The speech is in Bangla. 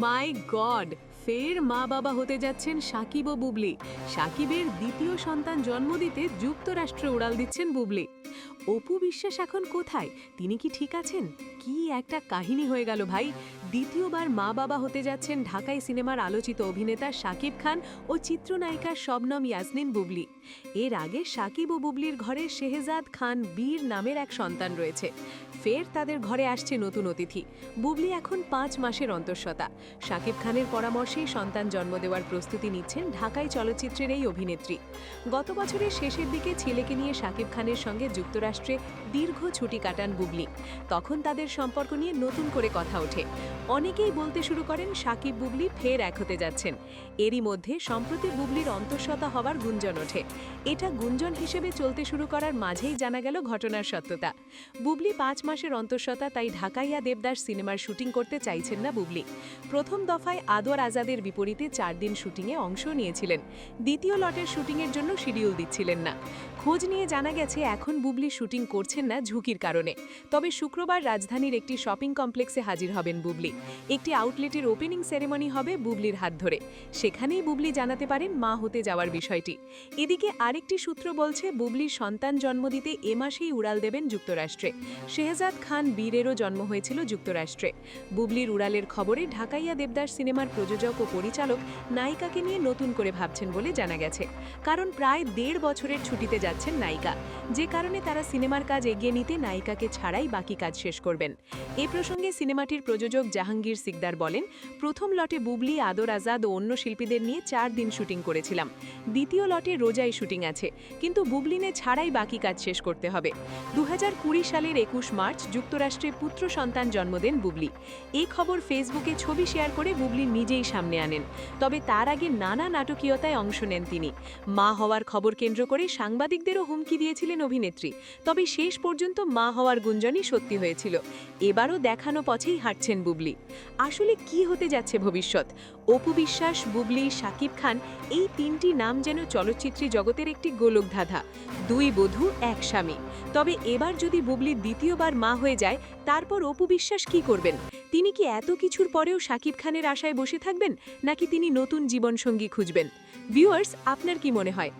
মাই গড, ফের মা বাবা হতে যাচ্ছেন সাকিব ও বুবলি। সাকিবের দ্বিতীয় সন্তান জন্ম দিতে যুক্তরাষ্ট্রে উড়াল দিচ্ছেন বুবলি। অপু বিশ্বাস এখন কোথায়? তিনি কি ঠিক আছেন? কি একটা কাহিনী হয়ে গেল ভাই। দ্বিতীয়বার মা বাবা হতে যাচ্ছেন ঢাকাই সিনেমার আলোচিত অভিনেতা সাকিব খান ও চিত্রনায়িকা শবনম ইয়াসমিন বুবলি। এর আগে সাকিব ও বুবলির ঘরে শেহজাদ খান বীর নামের এক সন্তান রয়েছে। ফের তাদের ঘরে আসছে নতুন অতিথি। বুবলি এখন পাঁচ মাসের অন্তঃসত্ত্বা। শাকিব খানের পরামর্শেই সন্তান জন্ম দেওয়ার প্রস্তুতি নিচ্ছেন ঢাকাই চলচ্চিত্রের এই অভিনেত্রী। গত বছরের শেষের দিকে ছেলেকে নিয়ে শাকিব খানের সঙ্গে যুক্তরাষ্ট্রে দীর্ঘ ছুটি কাটান বুবলি। তখন তাদের সম্পর্ক নিয়ে নতুন করে কথা ওঠে। অনেকেই বলতে শুরু করেন, সাকিব বুবলি ফের এক হতে যাচ্ছেন। এরই মধ্যে সম্প্রতি বুবলির অন্তঃসত্ত্বা হওয়ার গুঞ্জন ওঠে। এটা গুঞ্জন হিসেবে চলতে শুরু করার মাঝেই জানা গেল ঘটনার সত্যতা। বুবলি পাঁচ মাসের অন্তঃসত্ত্বা, তাই ঢাকাইয়া দেবদাস সিনেমার শুটিং করতে চাইছেন না বুবলি। প্রথম দফায় আদর আজাদের বিপরীতে চার দিন শুটিংয়ে অংশ নিয়েছিলেন। দ্বিতীয় লটের শুটিংয়ের জন্য শিডিউল দিচ্ছিলেন না। খোঁজ নিয়ে জানা গেছে, এখন বুবলি শুটিং করছেন না ঝুঁকির কারণে। তবে শুক্রবার রাজধানীর একটি শপিং কমপ্লেক্সে হাজির হবেন বুবলি। একটি আউটলেটের ওপেনিং সেরেমনি হবে বুবলির হাত ধরে। সেখানেই বুবলি জানাতে পারেন মা হতে যাওয়ার বিষয়টি। এদিকে আরেকটি সূত্র বলছে, বুবলির সন্তান জন্ম দিতে এ মাসেই উড়াল দেবেন যুক্তরাষ্ট্রে। শেহজাদ খান বীরেরও জন্ম হয়েছিল যুক্তরাষ্ট্রে। বুবলির উড়ালের খবরে ঢাকাইয়া দেবদাস সিনেমার প্রযোজক ও পরিচালক নায়িকাকে নিয়ে নতুন করে ভাবছেন বলে জানা গেছে। কারণ প্রায় দেড় বছরের ছুটিতে যাচ্ছেন নায়িকা। যে কারণে তারা সিনেমার কাজ এগিয়ে নিতে নায়িকাকে ছাড়াই বাকি কাজ শেষ করবেন। এ প্রসঙ্গে সিনেমাটির প্রযোজক জাহাঙ্গীর সিকদার বলেন, প্রথম লটে বুবলি, আদর আজাদ ও অন্য শিল্পীদের নিয়ে চার দিন শুটিং করেছিলাম। দ্বিতীয় লটে রোজাই শুটিং আছে, কিন্তু বুবলিনে ছাড়াই বাকি কাজ শেষ করতে হবে। দু হাজার কুড়ি সালের একুশ মার্চ যুক্তরাষ্ট্রে পুত্র সন্তান জন্ম দেন বুবলি। এই খবর ফেসবুকে ছবি শেয়ার করে বুবলি নিজেই সামনে আনেন। তবে তার আগে নানা নাটকীয়তায় অংশ নেন তিনি। মা হওয়ার খবর কেন্দ্র করে সাংবাদিকদেরও হুমকি দিয়েছিলেন অভিনেত্রী। তবে শেষ পর্যন্ত মা হওয়ার গুঞ্জনই সত্যি হয়েছিল। এবারও দেখানো পথেই হাঁটছেন বুবলি। আসলে কি হতে যাচ্ছে ভবিষ্যৎ? অপু বিশ্বাস, বুবলি শাকিব খান এই তিনটি নাম যেন চলচ্চিত্রী জগতের একটি গোলকধাঁধা, দুই বধূ, এক স্বামী। তবে এবার যদি বুবলি দ্বিতীয়বার মা হয়ে যায়, তারপর অপু বিশ্বাস কি করবেন? তিনি কি এত কিছুর পরেও শাকিব খানের আশায় বসে থাকবেন, নাকি তিনি নতুন জীবনসঙ্গী খুঁজবেন? ভিউয়ার্স, আপনার কি মনে হয়?